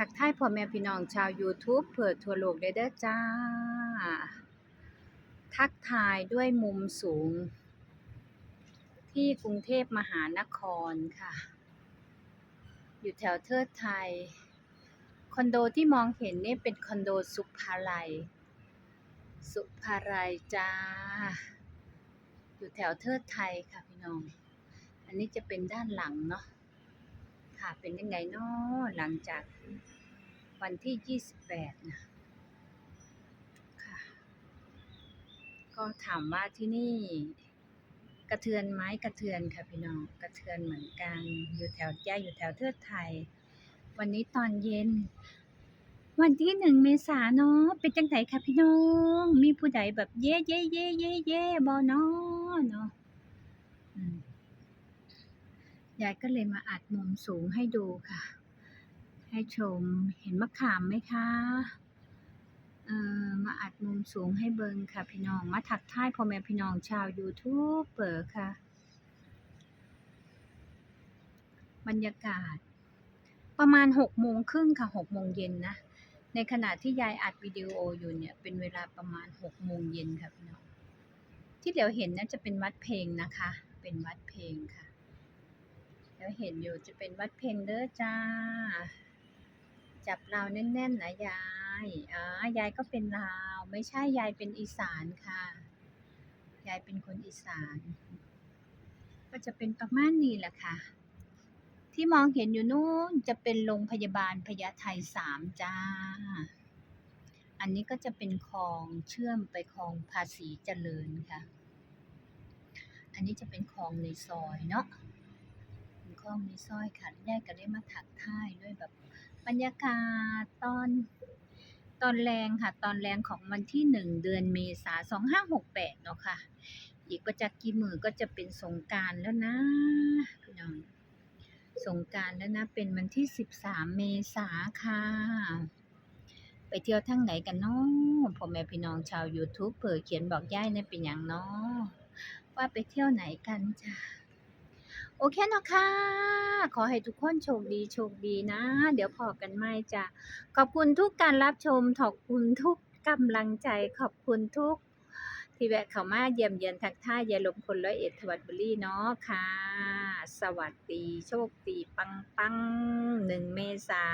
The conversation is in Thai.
ทักทายพ่อแม่พี่น้องชาว YouTube เผื่อทั่วโลกได้เด้อจ้า ทักทายด้วยมุมสูง ที่กรุงเทพมหานครค่ะ อยู่แถวเทิดไทย คอนโดที่มองเห็นนี่เป็นคอนโดสุภาลัย สุภาลัยจ้า อยู่แถวเทิดไทยค่ะพี่น้อง อันนี้จะเป็นด้านหลังเนาะ ค่ะ เป็นยังไงเนาะหลังจากวันที่ 28 นะค่ะ ก็ถามว่าที่นี่กระเทือนไหมกระเทือนค่ะพี่น้องกระเทือนเหมือนกันอยู่แถวแจ้อยู่แถวเทือกไทย วันนี้ตอนเย็น วันที่หนึ่งเมษาเนาะเป็นจังไดค่ะพี่น้อง มีผู้ใดแบบเย่เย่เย่เย่เย่บ่เนาะเนาะ ยายก็เลยมาอัดมุมสูงให้ดูค่ะ ให้ชมเห็นมะขามไหมคะเอ่อมาอัดมุมสูงให้เบิงค่ะพี่น้อง มาทักทายพ่อแม่พี่น้องชาวยูทูบเบอร์ค่ะ บรรยากาศ ประมาณหกโมงครึ่งค่ะหกโมงเย็นนะ ในขณะที่ยายอัดวิดีโออยู่เนี่ย เป็นเวลาประมาณหกโมงเย็นค่ะพี่น้อง ที่เหลียวเห็นนั่จะเป็นวัดเพลงนะคะ เป็นวัดเพลงค่ะ แล้วเห็นอยู่จะเป็นวัดเพลงเด้อจ้า จับลาวแน่นๆนะยายอ๋อยายก็เป็นลาว ไม่ใช่ยายเป็นอีสานค่ะ ยายเป็นคนอีสาน ก็จะเป็นประมาณนี้แหละค่ะ ที่มองเห็นอยู่นู้นจะเป็นโรงพยาบาลพญาไทสามจ้า อันนี้ก็จะเป็นคลองเชื่อมไปคลองภาษีเจริญค่ะ อันนี้จะเป็นคลองในซอยเนาะ เป็นคลองในซอยค่ะยายก็เลยมาถักท่ายด้วยแบบบรรยากาศตอนตอนแรงค่ะ ตอนแรงของวันที่หนึ่งเดือนเมษาสองห้าหกแปดเนาะค่ะ อีกประจักกี่มือก็จะเป็นสงการแล้วนะพี่น้องสงการแล้วนะ เป็นวันที่สิบสามเมษาค่ะ ไปเที่ยวทั้งไหนกันเนาะพ่อแม่พี่น้องชาว YouTube เผื่อเขียนบอกย่ายเนี่ยเป็นอย่างเนาะว่าไปเที่ยวไหนกันจ้ะ โอเคเนาะค่ะ ขอให้ทุกคนโชคดีโชคดีนะ เดี๋ยวพอกันไหม่จ้ะ ขอบคุณทุกการรับชม ขอบคุณทุกกำลังใจ ขอบคุณทุก ที่แวะเข้ามาเยี่ยมเยียนทักทายยายลมคนร้อยเอ็ดทวัดบุรีเนาะค่ะ สวัสดีโชคดีปังปังหนึ่งเมษา